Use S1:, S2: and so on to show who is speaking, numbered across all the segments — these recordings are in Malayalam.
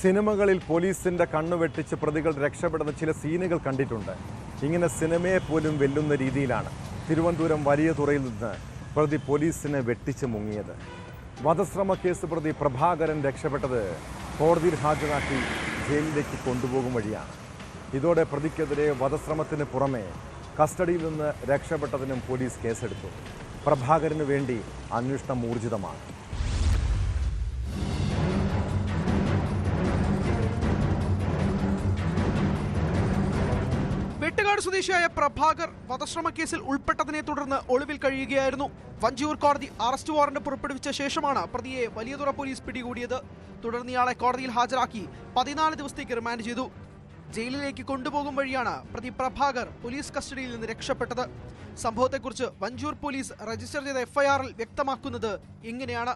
S1: സിനിമകളിൽ പോലീസിന്റെ കണ്ണുവെട്ടിച്ച് പ്രതികൾ രക്ഷപ്പെടുന്ന ചില സീനുകൾ കണ്ടിട്ടുണ്ട്. ഇങ്ങനെ സിനിമയെ പോലും വെല്ലുന്ന രീതിയിലാണ് തിരുവനന്തപുരം വലിയ തുറയിൽ നിന്ന് പ്രതി പോലീസിനെ വെട്ടിച്ച് മുങ്ങിയത്. വധശ്രമ കേസ് പ്രതി പ്രഭാകരൻ രക്ഷപ്പെട്ടത് കോടതിയിൽ ഹാജരാക്കി ജയിലിലേക്ക് കൊണ്ടുപോകും വഴിയാണ്. ഇതോടെ പ്രതിക്കെതിരെ വധശ്രമത്തിന് പുറമെ കസ്റ്റഡിയിൽ നിന്ന് രക്ഷപ്പെട്ടതിനും പോലീസ് കേസെടുത്തു. പ്രഭാകരന് വേണ്ടി അന്വേഷണം ഊർജിതമാണ്.
S2: വെട്ടുകാട് സ്വദേശിയായ പ്രഭാകർ വധശ്രമ കേസിൽ ഉൾപ്പെട്ടതിനെ തുടർന്ന് ഒളിവിൽ കഴിയുകയായിരുന്നു. വഞ്ചിയൂർ കോടതി അറസ്റ്റ് വാറന്റ് പുറപ്പെടുവിച്ച ശേഷമാണ് പ്രതിയെ വലിയതുറ പോലീസ് പിടികൂടിയത്. തുടർന്ന് ഇയാളെ കോടതിയിൽ ഹാജരാക്കി പതിനാല് ദിവസത്തേക്ക് റിമാൻഡ് ചെയ്തു. ജയിലിലേക്ക് കൊണ്ടുപോകും വഴിയാണ് പ്രതി പ്രഭാകർ പോലീസ് കസ്റ്റഡിയിൽ നിന്ന് രക്ഷപ്പെട്ടത്. സംഭവത്തെക്കുറിച്ച് വഞ്ചൂർ പോലീസ് രജിസ്റ്റർ ചെയ്ത എഫ്ഐആറിൽ വ്യക്തമാക്കുന്നത് ഇങ്ങനെയാണ്.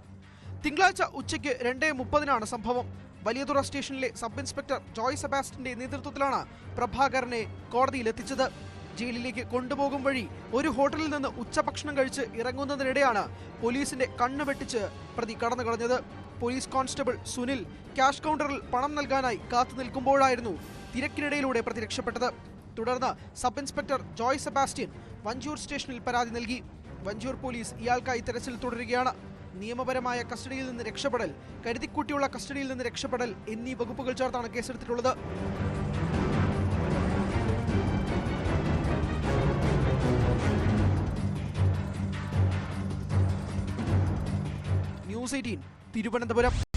S2: തിങ്കളാഴ്ച ഉച്ചയ്ക്ക് രണ്ടേ മുപ്പതിനാണ് സംഭവം. വലിയതുറ സ്റ്റേഷനിലെ സബ് ഇൻസ്പെക്ടർ ജോയ് സെബാസ്റ്റിന്റെ നേതൃത്വത്തിലാണ് പ്രഭാകരനെ കോടതിയിലെത്തിച്ചത്. ജയിലിലേക്ക് കൊണ്ടുപോകും വഴി ഒരു ഹോട്ടലിൽ നിന്ന് ഉച്ചഭക്ഷണം കഴിച്ച് ഇറങ്ങുന്നതിനിടെയാണ് പോലീസിന്റെ കണ്ണു വെട്ടിച്ച് പ്രതി കടന്നു കളഞ്ഞത്. പോലീസ് കോൺസ്റ്റബിൾ സുനിൽ ക്യാഷ് കൗണ്ടറിൽ പണം നൽകാനായി കാത്തു നിൽക്കുമ്പോഴായിരുന്നു തിരക്കിനിടയിലൂടെ പ്രതി രക്ഷപ്പെട്ടത്. തുടർന്ന് sub inspector Joy Sebastian Vanchoor സ്റ്റേഷനിൽ പരാതി നൽകി. വഞ്ചൂർ പോലീസ് ഇയാൾക്കായി തെരച്ചിൽ തുടരുകയാണ്. നിയമപരമായ കസ്റ്റഡിയിൽ നിന്ന് രക്ഷപ്പെടൽ കരുതിക്കൂട്ടിയുള്ള കസ്റ്റഡിയിൽ നിന്ന് രക്ഷപ്പെടൽ എന്നീ വകുപ്പുകൾ ചേർത്താണ് കേസെടുത്തിട്ടുള്ളത്. News eighteen Thiruvananthapuram.